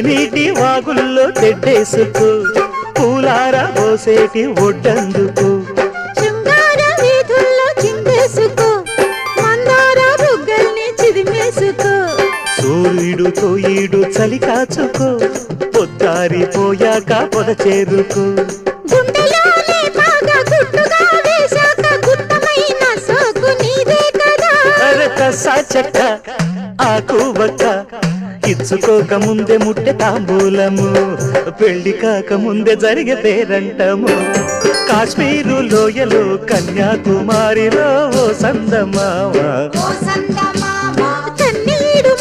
తేనీటి వాగుల్లో తెడ్డేసుకో? పూలార పోసేటి ఒడ్డందుకు? శృంగార వీధుల్లో చిందేసుకో మందార బుగ్గల్ని చిదిమేసుకో. సూర్యుడు తోయిడు చలి కాచుకో పొద్దారిపోయాక పొద చేరుకో. సాచక్క ఆకు వక్క ఇచ్చుకోక ముందే ముట్టె తాంబూలము పెళ్ళి కాక ముందే జరిగే పేరంటము. కాశ్మీరు లోయలో కన్యాకుమారిలో ఓ సందమావా కన్నీడు